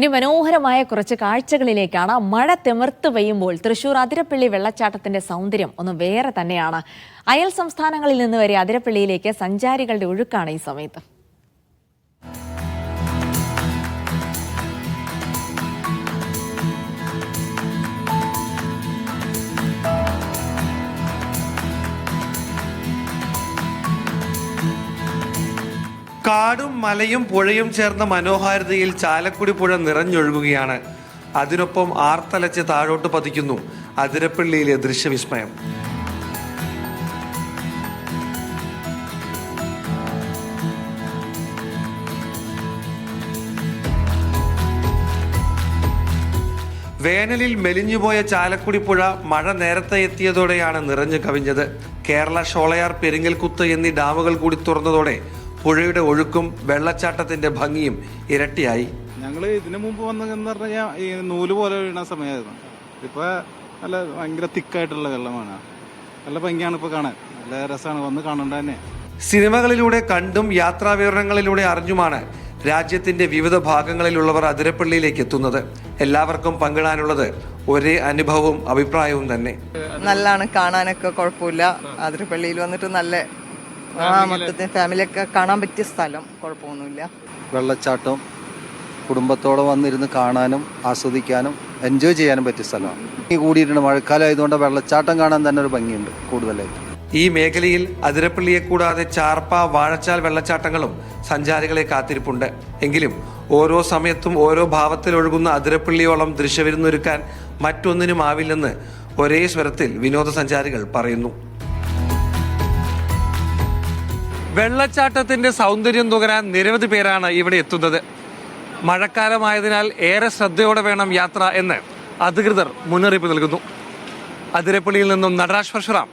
ഇനി മനോഹരമായ കുറച്ച് കാഴ്ചകളിലേക്കാണ് മഴ തിമിർത്ത് പെയ്യുമ്പോൾ തൃശൂർ അതിരപ്പള്ളി വെള്ളച്ചാട്ടത്തിന്റെ സൗന്ദര്യം ഒന്ന് വേറെ തന്നെയാണ്. അയൽ സംസ്ഥാനങ്ങളിൽ നിന്ന് വരെ അതിരപ്പള്ളിയിലേക്ക് സഞ്ചാരികളുടെ ഒഴുക്കാണ് ഈ സമയത്ത്. കാടും മലയും പുഴയും ചേർന്ന മനോഹാരിതയിൽ ചാലക്കുടി പുഴ നിറഞ്ഞൊഴുകുകയാണ്. അതിനൊപ്പം ആർത്തലച്ച് താഴോട്ട് പതിക്കുന്നു അതിരപ്പള്ളിയിലെ ദൃശ്യവിസ്മയം. വേനലിൽ മെലിഞ്ഞുപോയ ചാലക്കുടി പുഴ മഴ നേരത്തെ എത്തിയതോടെയാണ് നിറഞ്ഞു കവിഞ്ഞത്. കേരള ഷോളയാർ പെരിങ്ങൽകുത്ത് എന്നീ ഡാമുകൾ കൂടി തുറന്നതോടെ പുഴയുടെ ഒഴുക്കും വെള്ളച്ചാട്ടത്തിന്റെ ഭംഗിയും ഇരട്ടിയായി. ഞങ്ങൾ ഇതിനു മുമ്പ് വന്നതെന്ന് പറഞ്ഞാൽ ഈ നൂൽ പോലെ വീണ സമയമായിരുന്നു. ഇപ്പൊ നല്ല ഭയങ്കര തിക്കായിട്ടുള്ള വെള്ളമാണ്. നല്ല ഭംഗിയാണ് ഇപ്പൊ കാണാൻ. നല്ല രസമാണ്. വന്ന് കാണണ്ട തന്നെ. സിനിമകളിലൂടെ കണ്ടും യാത്രാ വിവരണങ്ങളിലൂടെ അറിഞ്ഞുമാണ് രാജ്യത്തിന്റെ വിവിധ ഭാഗങ്ങളിലുള്ളവർ അതിരപ്പള്ളിയിലേക്ക് എത്തുന്നത്. എല്ലാവർക്കും പങ്കിടാനുള്ളത് ഒരേ അനുഭവവും അഭിപ്രായവും തന്നെ. നല്ലാണ് കാണാനൊക്കെ കുഴപ്പമില്ല. അതിരപ്പള്ളിയിൽ വന്നിട്ട് നല്ല ആ മൊത്തത്തിൽ ഫാമിലിയൊക്കെ കാണാൻ പറ്റിയ സ്ഥലം. കുഴപ്പമൊന്നുമില്ല. വെള്ളച്ചാട്ടം കുടുംബത്തോടെ വന്നിരുന്ന് കാണാനും ആസ്വദിക്കാനും എൻജോയ് ചെയ്യാനും പറ്റിയ സ്ഥലമാണ്. ഈ കൂടിയിട്ടുണ്ട് മഴക്കാലം ആയതുകൊണ്ട് വെള്ളച്ചാട്ടം കാണാൻ തന്നെ ഒരു ഭംഗിയുണ്ട് കൂടുതലായിട്ട്. ഈ മേഖലയിൽ അതിരപ്പള്ളിയെ കൂടാതെ ചാർപ്പ വാഴച്ചാൽ വെള്ളച്ചാട്ടങ്ങളും സഞ്ചാരികളെ കാത്തിരിപ്പുണ്ട്. എങ്കിലും ഓരോ സമയത്തും ഓരോ ഭാവത്തിൽ ഒഴുകുന്ന അതിരപ്പള്ളിയോളം ദൃശ്യവിരുന്നൊരുക്കാൻ മറ്റൊന്നിനും ആവില്ലെന്ന് ഒരേ സ്വരത്തിൽ വിനോദസഞ്ചാരികൾ പറയുന്നു. വെള്ളച്ചാട്ടത്തിന്റെ സൗന്ദര്യം നുകരാൻ നിരവധി പേരാണ് ഇവിടെ എത്തുന്നത്. മഴക്കാലമായതിനാൽ ഏറെ ശ്രദ്ധയോടെ വേണം യാത്ര എന്ന് അധികൃതർ മുന്നറിയിപ്പ് നൽകുന്നു. അതിരപ്പള്ളിയിൽ നിന്നും നടരാജ് പരശുറാം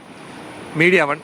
മീഡിയ വൺ.